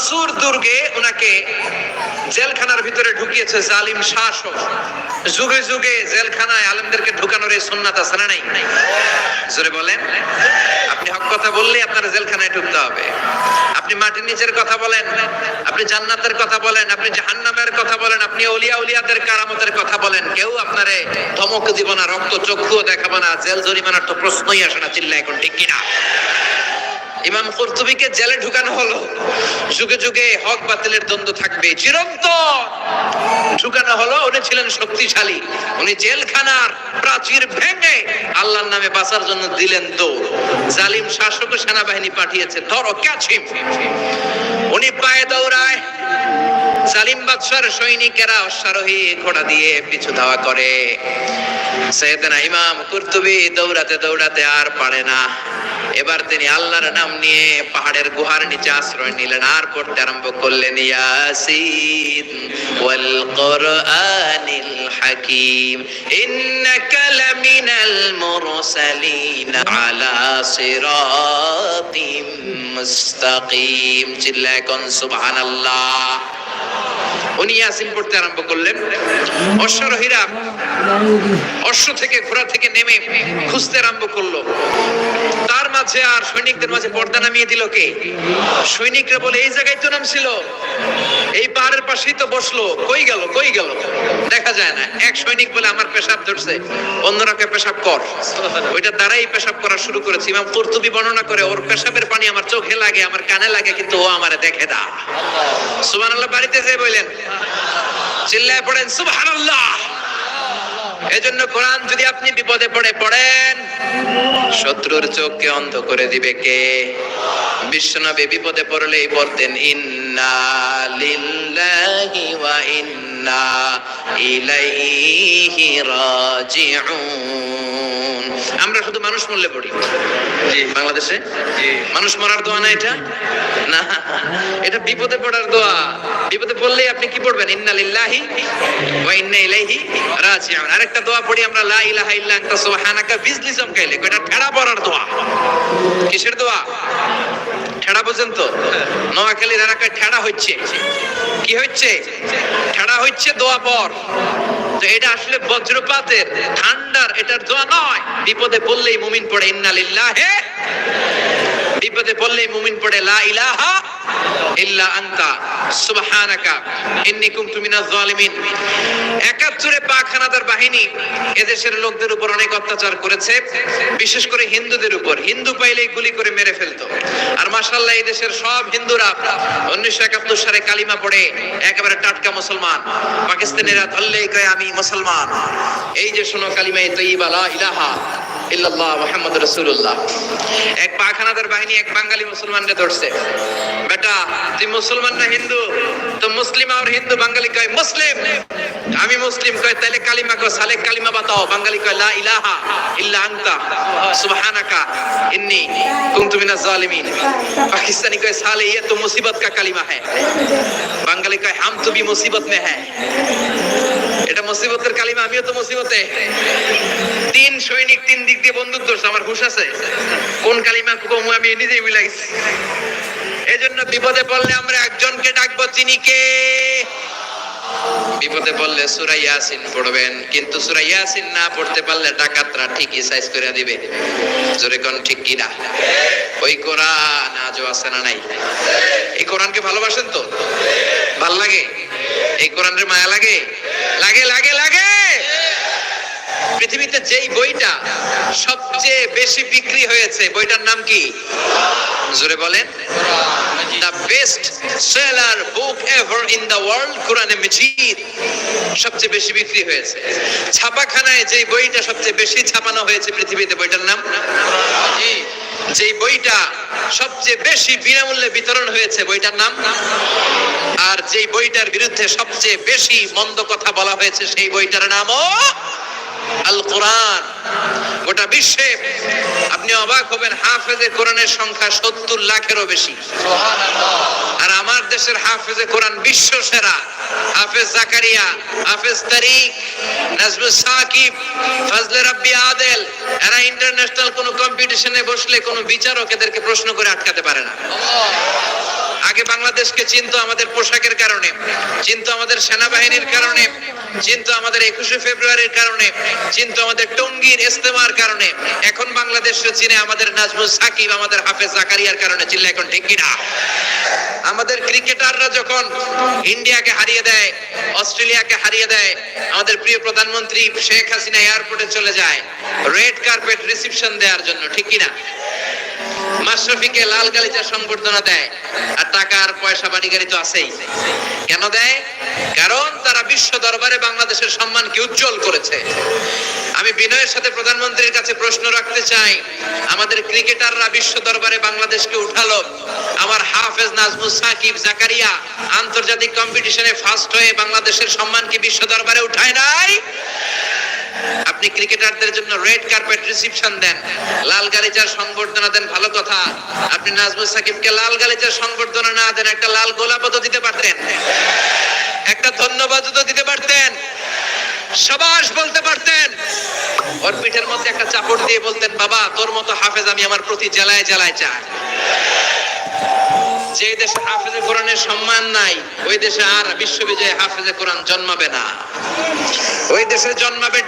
মানসুর দুর্গে ওনাকে জেলখানার ভিতরে ঢুকিয়েছে জালিম শাসক। যুগে যুগে জেলখানায় আলেমদেরকে ঢুকানোর এই সুন্নাত আছে না নাই? জোরে বলেন। আপনি হক কথা বললে আপনার জেলখানায় ঢুকতে হবে। আপনি মাটির নিচের কথা বলেন, আপনি জান্নাতের কথা বলেন, আপনি জাহান্নামের কথা বলেন, আপনি অলিয়া উলিয়াদের কারামতের কথা বলেন, কেউ আপনারে ধমক দিব না, রক্ত চক্ষুও দেখাবো না, জেল জরিমানার তো প্রশ্নই আসে না চিল্লা এখন ঠিক কিনা? ইমাম কর্তুবীকে জেলে ঢুকানো হলো। যুগে যুগে হক বাতিলের দ্বন্দ্ব থাকবে। চিরন্তন ঢুকানো হলো। উনি ছিলেন শক্তিশালী। উনি জেলখানার প্রাচীর ভেঙে আল্লাহর নামে বাঁচার জন্য দিলেন দৌড়। জালিম শাসক সেনাবাহিনী পাঠিয়েছে। ধরো ক্যাচিম উনি পায়ে দৌড়ায়। জালিম বাদশার সৈনিকেরা অশ্বারোহী ঘোড়া দিয়ে পিছু ধাওয়া করে। সৈয়দনা ইমাম কুর্তুবি দৌড়াতে দৌড়াতে আর পারে না। এবার তিনি আল্লাহর নাম নিয়ে পাহাড়ের গুহার নিচে আশ্রয় নিলেন। আর পড়তে আরম্ভ করলেন, ইয়াসিন ওয়াল কোরআনিল হাকিম, ইন্নাকা লামিনাল মুরসালিন আলা সিরাতিম মুস্তাকিম। চিল্লায় কোন, সুবহানাল্লাহ। উনি ইয়াসিন পড়তে আরম্ভ করলেন। অশ্বারোহীরা অশ্ব থেকে ঘোড়া থেকে নেমে খুঁজতে আরম্ভ করল। তার মাঝে আর সৈনিকদের মাঝে পর্দা নামিয়ে দিল কে? সৈনিকরা বলে, এই জায়গায় তো নাম ছিল এই পাহাড়ের পাশেই তো বসল। কই গেল কই গেল? দেখা যায় না। এক সৈনিক বলে, আমার পেশাব ধরছে। অন্যরা কে পেশাব কর। ওইটা দ্বারাই পেশাব করা শুরু করেছে। ইমাম কর্তুবী বর্ণনা করে, ওর পেশাবের পানি আমার চোখে লাগে, আমার কানে লাগে, কিন্তু ও আমারে দেখে না। সুবহানাল্লাহ, বাড়িতে যে বললেন। চিল্লায় পড়েন, সুবহানাল্লাহ। এজন্য কোরআন যদি আপনি বিপদে পড়ে পড়েন, শত্রুর চোখকে অন্ধ করে দিবে কে? বিশ্বনবী বিপদে পড়লেই পড়তেন ইন্না লিল্লাহি ওয়া ইন্না ইলাইহি রাজিউন। আমরা শুধু মানুষ মরলে পড়ি। জি, বাংলাদেশে? মানুষ মরার দোয়া না এটা? না, এটা বিপদে পড়ার দোয়া। বিপদে পড়লেই আপনি কি পড়বেন? ইন্না লিল্লাহি ওয়া ইন্না ইলাইহি রাজিউন। আরেকটা দোয়া পড়ি আমরা, লা ইলাহা ইল্লা আনতা সুবহানাকা, বিজলি চমকাইলে। এটা ঠেড়া পড়ার দোয়া। কিসের দোয়া? ঠেড়া পর্যন্ত নোয়াখালীর এলাকায় ঠেড়া হচ্ছে। কি হচ্ছে? ঠেড়া হচ্ছে দোয়া পর। তো এটা আসলে বজ্রপাতের, ঠান্ডার, এটার দোয়া নয়। বিপদে পড়লেই মুমিন পড়ে ইন্না লিল্লাহে। বিপদে পড়লেই মুমিন পড়ে লা ইলাহা এই একেবারে টাটকা মুসলমান। পাকিস্তানিরা ধরলেই কয়, আমি মুসলমান। এই যে শোনো কালিমা তৈবা লা ইলাহা ইল্লাল্লাহ এক পাখানাদার বাহিনী, এক বাঙালি মুসলমানকে ধরছে। বেটা তুই মুসলমান না হিন্দু, তো মুসলিম আর হিন্দু, বাঙালি কয় মুসলিম? আমি মুসলিম কয় তাহলে কালিমা কয়, সালে কালিমা বাতাও, বাঙালি কয়, লা ইলাহা ইল্লা আনতা, সুবহানাকা, ইন্নি কুনতু মিনাজ জালিমিন। পাকিস্তানি কয়, সালে ইয়া তো মুসিবত কা কালিমা হ্যায়। বাঙালি কয়, হাম তো বি মুসিবত মে হ্যায়। এটা মুসিবতের কালিমা, আমিও তো মুসিবতে। তিন সৈনিক, তিন দিক দিয়ে বন্দুক ধরছে, আমার হুশ আছে। কোন কালিমা কুকমু আমি নিজেই বিলাইছি এই জন্য বিপদে পড়লে আমরা একজনকে ডাকবো তিনি কে? বিপদে পড়লে সূরা ইয়াসিন পড়বেন, কিন্তু সূরা ইয়াসিন না পড়তে পারলে ডাকাতরা ঠিকই সাইজ করে দিবে। জোরে কোন ঠিক কি না? ওই কোরআন আজও আছে না নাই? এই কোরআনকে ভালোবাসেন তো? ভালো লাগে? এই কোরআনের মায়া লাগে? লাগে লাগে লাগে! পৃথিবীতে যেই বইটা সবচেয়ে বেশি বিক্রি হয়েছে, বইটার নাম কি? জোরে বলেন। The best seller book ever in the world কোরআনে মজিদ সবচেয়ে বেশি বিক্রি হয়েছে। ছাপাখানায় বইটা সবচেয়ে বেশি ছাপানো হয়েছে পৃথিবীতে, বইটার নাম? যেই বইটা সবচেয়ে বেশি বিনামূল্যে বিতরণ হয়েছে, বইটার নাম? আর যেই বইটার বিরুদ্ধে সবচেয়ে বেশি মন্দ কথা বলা হয়েছে, সেই বইটার নামও আল কোরআন গোটা বিশ্বে আপনি অবাক হবেন হাফেজে কোরআনের সংখ্যা সত্তর লাখেরও বেশি। আর আমার দেশের হাফেজে কোরআন বিশ্ব সেরা। হাফেজ জাকারিয়া হাফেজ তারিক নাজমুল সাকিব ফজলে রাব্বি আদেল। এরা ইন্টারন্যাশনাল কোন কম্পিটিশনে বসলে কোন বিচারক এদেরকে প্রশ্ন করে আটকাতে পারে না। আগে বাংলাদেশকে চিনতো আমাদের পোশাকের কারণে, চিনতো আমাদের সেনাবাহিনীর কারণে, চিনতো আমাদের একুশে ফেব্রুয়ারির কারণে, চিনতো আমাদের টঙ্গীর ইস্তেমার কারণে। এখন বাংলাদেশকে চিনে আমাদের নাজমুল সাকিব, আমাদের হাফেজ জাকারিয়ার কারণে চিনলে এখন ঠিক কিনা? আমাদের ক্রিকেটাররা যখন ইন্ডিয়াকে হারিয়ে দেয়, অস্ট্রেলিয়াকে হারিয়ে দেয়, আমাদের প্রিয় প্রধানমন্ত্রী শেখ হাসিনা এয়ারপোর্টে চলে যায়, রেড কার্পেট রিসিপশন দেওয়ার জন্য, ঠিক কিনা? মাশরাফিকে লাল গালিচা সংবর্ধনা দেয়, আর টাকা আর পয়সা বাড়ি গাড়ি তো আছেই। কেন দেয়? কারণ তারা বিশ্ব দরবারে বাংলাদেশের সম্মানকে উজ্জ্বল করেছে। আমি বিনয়ের সাথে প্রধানমন্ত্রীর কাছে প্রশ্ন রাখতে চাই, আমাদের ক্রিকেটাররা বিশ্ব দরবারে বাংলাদেশকে উঠালো। আমার হাফেজ নাজমুল সাকিব জাকারিয়া আন্তর্জাতিক কম্পিটিশনে ফার্স্ট হয়ে বাংলাদেশের সম্মানকে বিশ্ব দরবারে উঠায় নাই। আপনি ক্রিকেটারদের জন্য রেড কার্পেট রিসিপশন দেন, লাল গালিচার সংবর্ধনা দেন, ভালো কথা। আপনি নাজমুল সাকিবকে লাল গালিচার সংবর্ধনা না দেন, একটা লাল গোলাপও তো দিতে পারতেন। একটা ধন্যবাদ তো দিতে পারতেন। সবাস বলতে পারতেন। ওর পিঠের মধ্যে একটা চাপড় দিয়ে বলতেন, বাবা, তোর মতো হাফেজ আমি আমার প্রতি জেলায় জেলায় চাই। যে দেশে হাফেজে কোরআনের সম্মান নাই, ওই দেশে আর বিশ্ববিজয় হাফেজে কোরআন জন্মাবে না। ওই দেশে জন্মাবে